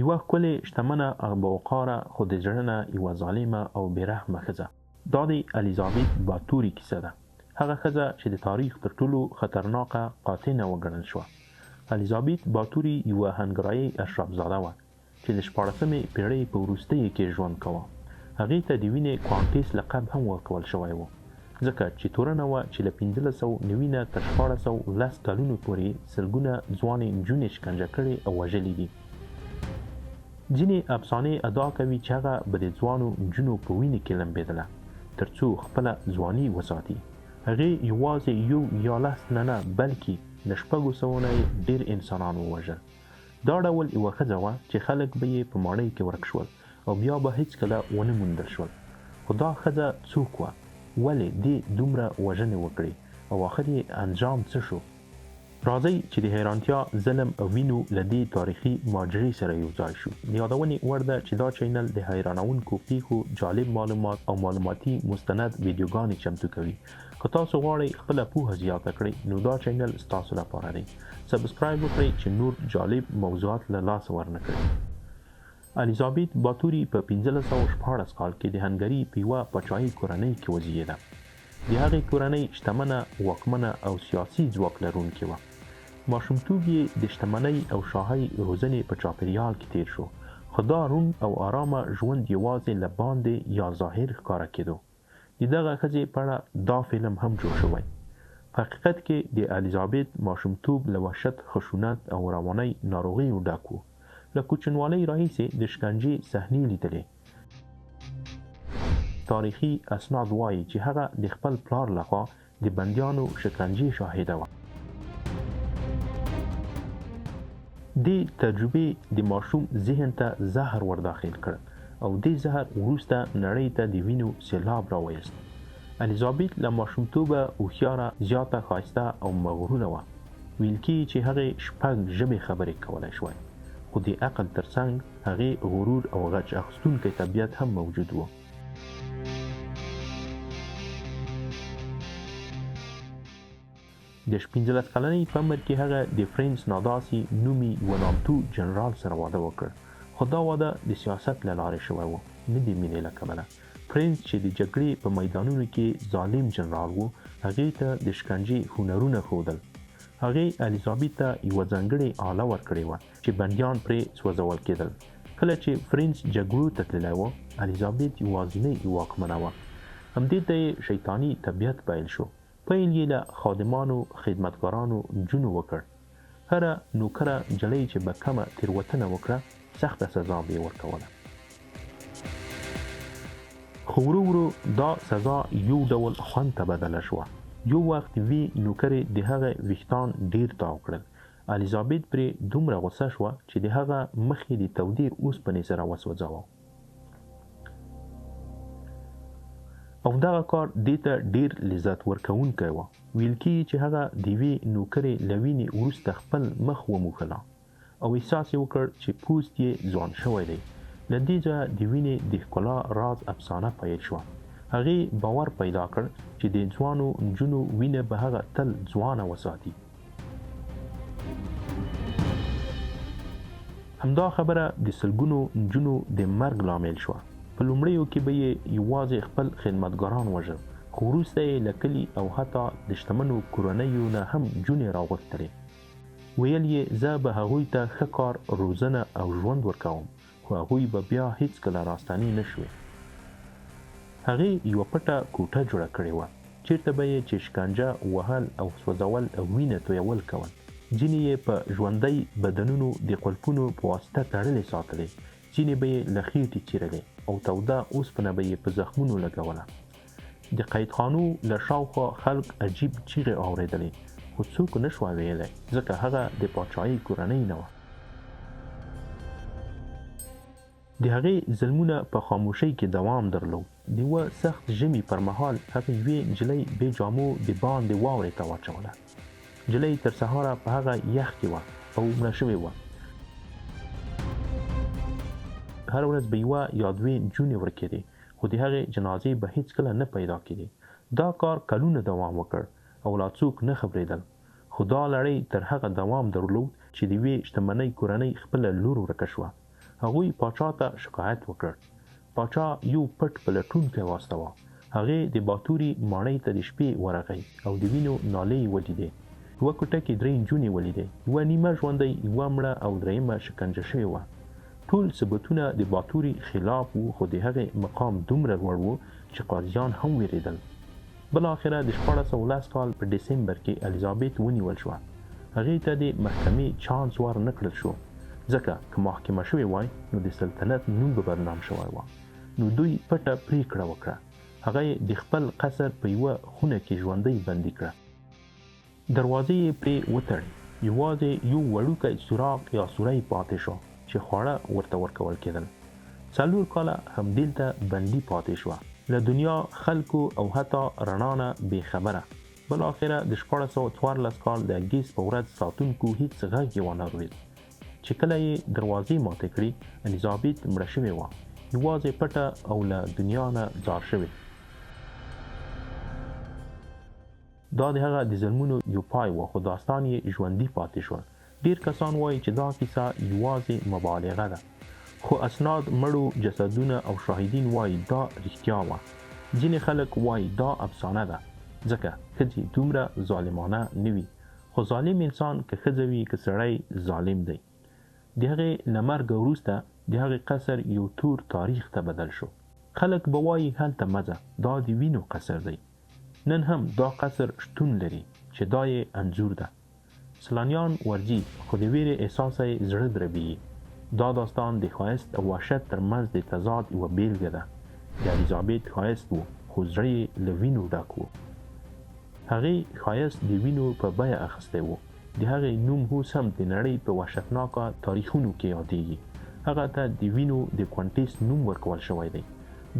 یوه ښکلې شتمنه او باوقاره خو د زړه نه یوه ظالمه او بېرحمه ښځه. دا د الیزابت باتوري کیسه ده. هغه ښځه چې د تاریخ تر ټولو خطرناکه قاتله وګڼل شوه. الیزابت باتوري یوه هنګرایي اشرافزاده وه چې د شپاړسمې پیړۍ په وروستیو کې ژوند کاوه. هغې ته د وینې کوانټیس لقب هم ورکول شوی و ځکه چې تورنه وه چې له 1590 نه تر 1410 کلونو پورې سلګونه ځوانې نجونې شکنجه کړې او وژلې دي ځینې افسانې ادا کوي چې هغه به د ځوانو نجونو په وینې کې لمبېدله ترڅو خپله ځواني وساتي. هغې یوازې یو یا لس نه نه بلکې د شپږو سوو نه ډېر انسانان ووژل. دا ډول یوه ښځه وه چې خلک به یې په ماڼۍ کې ورک شول او بیا به هیڅکله ونه موندل شول. خو دا ښځه څوک وه؟ ولې دې دومره وژنې وکړې؟ او آخر یې انجام څه شو راځئ چې د حیرانتیا ظلم وینو له دې تاریخي ماجرې سره یو ځای شو. یادونې وړ ده چې دا چینل د حیرانونکو پیښو جالب معلومات او معلوماتي مستند ویډیوګانې چمتو کوي. که تاسو غواړئ خپله پوهه زیاته کړئ نو دا چینل ستاسو لپاره دی. سبسکرایب وکړئ چې نور جالب موضوعات له لاسه ورنکړئ الیزابت باتوري په 1514 کال کې د هنګري په یوه پاچاهي کورنۍ کې وزیږېده د هغې کورنۍ شتمنه واکمنه او سیاسي ځواک لرونکې وه. ماشومتوب یې د شتمنۍ او شاهۍ روزنې په چاپیریال کې تیر شو. خو دا روڼ او آرامه ژوند یوازې له باندې یا ظاهر ښکاره کېدو. د دغه ښځې په اړه دا فلم هم جوړ شوی. په حقیقت کې د الیزابت ماشومتوب له وحشت خشونت او روانۍ ناروغیو ډک و. له کوچنوالۍ راهیسې د شکنجې صحنې لیدلې تاریخي اسناد وایي چې هغه د خپل پلار لخوا د بندیانو شکنجې شاهده وه. دې تجربې د ماشوم ذهن ته زهر ور داخل کړ او دې زهر وروسته نړۍ ته د وینو سیلاب راوېست الیزابت له ماشومتوبه هوښیاره زیاته ښایسته او مغروره وه. ویل کېږي چې هغې شپږ ژبې خبرې کولی شوی خو د عقل ترڅنګ هغې غرور او غچ اخیستونکی طبیعت هم موجود و د 15 کلنۍ په عمر کې هغه د فرانس ناداسي نومي یو نامتو جنرال سره واده وکړ. خو دا واده د سیاست له لارې شوی و نه د مینې له کبله. فرانس چې د جګړې په میدانونو کې ظالم جنرال وو هغې ته د شکنجې هنرونه ښودل. هغې الیزابت ته یوه ځانګړې آله ورکړې وه چې بندیان پرې سوځول کېدل. کله چې فرانس جګړو ته تللی و الیزابت یوازینۍ واکمنه وه. همدې ته یې شیطاني طبیعت پیل شو پیل یې له خادمانو خدمتګارانو جنو وکړ. هر نوکره جلۍ چې به کمه تیروتنه وکړه سخته سزا به ورکوله. خو ورو ورو دا سزا یو ډول خوند ته بدله شوه. یو وخت وی نوکرې د هغه ویښتان ډیر تاو کړل. الیزابت پرې دومره غوسه شوه چې د هغه مخې د تودیر اوسپنې سره وسوځاوه او دغه کار دې ته ډیر لذت ورکوونکی و. ویل کیږي چې هغه د وی نوکرې لوینې ورسته خپل مخ وموښله او احساس وکړ چې پوست یې ځوان شوی دی. لدې ځایه د وینې د ښکلا راز افسانه پیل شوه. هغې باور پیدا کړ چې د ځوانو نجونو وینه به هغه تل ځوانه وساتي. همدا خبره د سلګونو نجونو د مرګ لامل شوه په لومړیو کې به یې یوازې خپل خدمتګاران وژل خو وروسته یې له کلي او حتی د شتمنو کورنیو نه هم جونې راغوښتلې. ویل یې زه به هغوی ته ښه کار روزنه او ژوند ورکوم خو هغوی به بیا هیڅکله راستنې نه شوې هغې یوه پټه کوټه جوړه کړې وه. چیرته به یې چې شکنجه وهل او سوځول او وینه تویول کول. ځینې یې په ژوندۍ بدنونو د قلفونو په واسطه تړلې ساتلې. ځینې به یې له خېټې چیرلې او توده اوسپنه به یې په زخمونو لګوله د قیدخانو له شاوخوا خلک عجیب چیغې اورېدلې خو څوک نه شوه ویلی ځکه هغه د پاچاهۍ کورنۍ نه وه د هغې ظلمونه په خاموشۍ کې دوام درلود د یوه سخت ژمي پر مهال هغه یوې نجلۍ بې جامو د باندې واورې ته واچوله نجلۍ تر سهاره په هغه یخ کې وه او مړه شوې وه هر ورځ به یوه یا دوې نجونې ورکېدې خو د هغې جنازې به هیڅکله نه پیدا کېدې. دا کار کلونه دوام وکړ او لا څوک نه خبرېدل. خو دا لړۍ تر هغه دوام درلود چې د یوې شتمنۍ کورنۍ خپله لور ورکه شوه. هغوی پاچا ته شکایت وکړ. پاچا یو پټ پلټونکی واستاوه. هغه د باتوري ماڼۍ ته د شپې ورغی او د وینو نالې ولیدې. یوه کوټه کې درې نجونې ولیدې. یوه نیمه ژوندۍ یوه مړه او دریمه شکنجه شوې وه ټول ثبوتونه د باتوري خلاف وو خو د هغې مقام دومره لوړ وو چې قاضیان هم ویریدل. بلاخره د 1410 کال په دسمبر کې الیزابت ونیول شو هغه ته د محکمې چانس ور نکړل شو. ځکه که محکمه شوی وای نو د سلطنت نوم به بدنام شوی و نو دوی پټه پریکړه وکړه. هغه د خپل قصر په یو خونه کې ژوندۍ بندي کړه. دروازې پرې وتړي یوازې یو وړوکی سوراخ یا سوری پاتې شو چې خواړه ورته ورکول کېدل. څلور کاله همدلته بندي پاتې شوه. له دنیا خلکو او حتی رڼا نه بې خبره بلاخره د 1414 کال د اګیس په ورځ ساتونکو هیڅ غږ یې ونه اورېد چې کله یې دروازې ماتې کړې الیزابت مړه شوې وه. یوازې پټه او له دنیا نه ځار شوې. دا د هغه د ظلمونو یو پای و خو داستان یې ژوندۍ پاتې شو ډیر کسان وایي چې دا کیسه یوازې مبالغه ده. خو اسناد مړو جسدونه او شاهدین وایي دا رښتیا و ځینې خلک وایي دا افسانه ده ځکه ښځې دومره ظالمانه نه وي. خو ظالم انسان که ښځه وي که سړی ظالم دی. د هغې له مرګه وروسته د هغې قصر یو تور تاریخ ته بدل شو. خلک به وایي هلته مزه دا د وینو قصر دی. نن هم دا قصر شتون لري چې دا یې انځور ده سلانیان ورځي خو د ویرې احساس یې زړه دربي دا داستان د ښایست او وحشت ترمنځ د تضاد یوه بیلګه ده. د الیزابت ښایست و خو زړه یې له وینو ډک و. هغې ښایست د وینو په بیه اخیستی و. د هغې نوم اوس هم د نړۍ په وحشتناکه تاریخونو کې یادېږي. هغه ته د وینو د کوانټیس نوم ورکول شوی دی.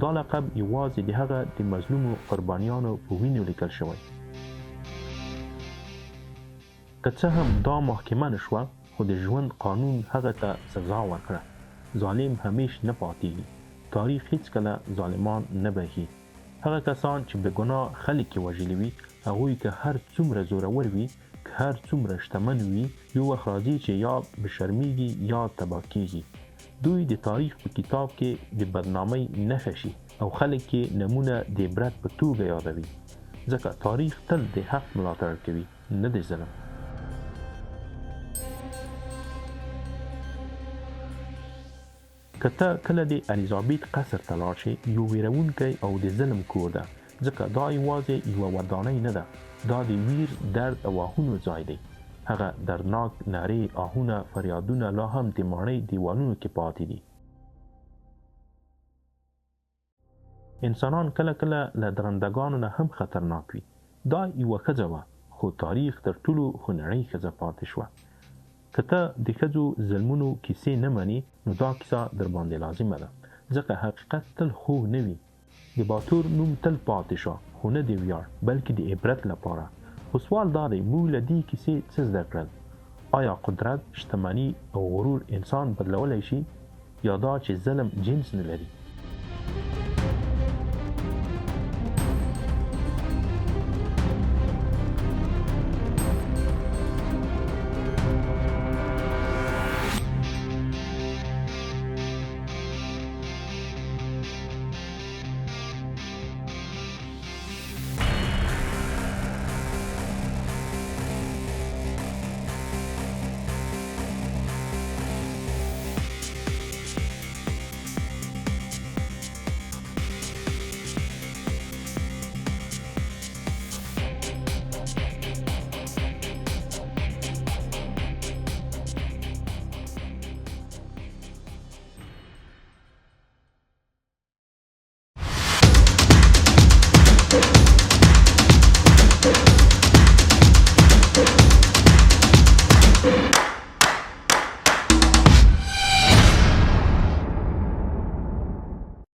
دا لقب یوازې د هغه د مظلومو قربانیانو په وینو لیکل شوی که څه هم دا محکمه نشوه خو د ژوند قانون هغه ته سزا ورکړه. ظالم همیش نه پاتېږي تاریخ هیڅکله ظالمان نه بهي هغه کسان چې به ګناه خلک وژلي وي هغوی که هر څومره زورور وي که هر څومره شتمن وي یو وخت راځي چې یا بشرمیږي یا تباه کیږي. دوی د تاریخ په کتاب کې د بدنامۍ نښه شي او خلک کې نمونه د عبرت په توګه یادوي. ځکه تاریخ تل د حق ملاتړ کوي نه د ظلم کته کله د الیزابت قصر ته لاړ شي یو ویرونکی او د ظلم کور ده. ځکه دا یوازې یو ودانۍ نه ده. دا د ویر درد او آهونو ځای دی. هغه دردناک نارې آهونه فریادونه لا هم د ماڼۍ دیوالونو کې پاتې دي. انسانان کله کله له درندګانو نه هم خطرناک وي. دا یوه ښځه وه خو تاریخ تر ټولو خونړۍ ښځه پاتې شوه که ته د ښځو ظلمونو کیسې نه منې نو دا کیسه در باندې لازمه ده. ځکه حقیقت تل خوږ نه وي. د باتور نوم تل پاتې شو خو نه دی ویاړ بلکې د عبرت لپاره. خو سوال دا دی موږ له دې کیسې څه زده کړل؟ آیا قدرت شتمنۍ او غرور انسان بدلولی شي؟ یا دا چې ظلم جنس نه لري